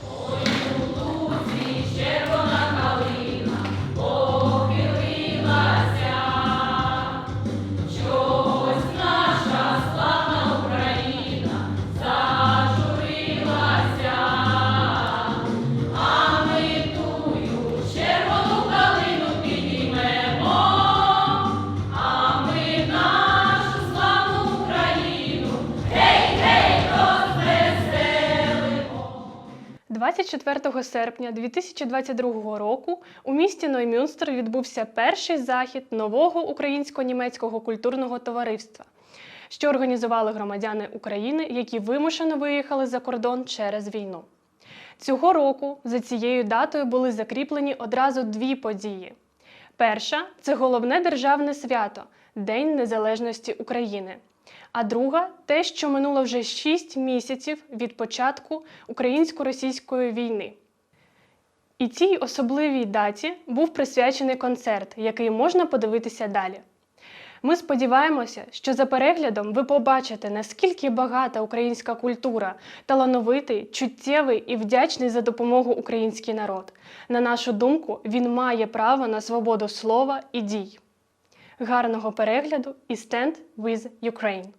Oh. – 24 серпня 2022 року у місті Ноймюнстер відбувся перший захід нового українсько-німецького культурного товариства, що організували громадяни України, які вимушено виїхали за кордон через війну. Цього року за цією датою були закріплені одразу дві події. Перша це головне державне свято День Незалежності України. А друга те, що минуло вже 6 місяців від початку українсько-російської війни. І цій особливій даті був присвячений концерт, який можна подивитися далі. Ми сподіваємося, що за переглядом ви побачите, наскільки багата українська культура, талановитий, чуттєвий і вдячний за допомогу український народ. На нашу думку, він має право на свободу слова і дій. Гарного перегляду і Stand with Ukraine!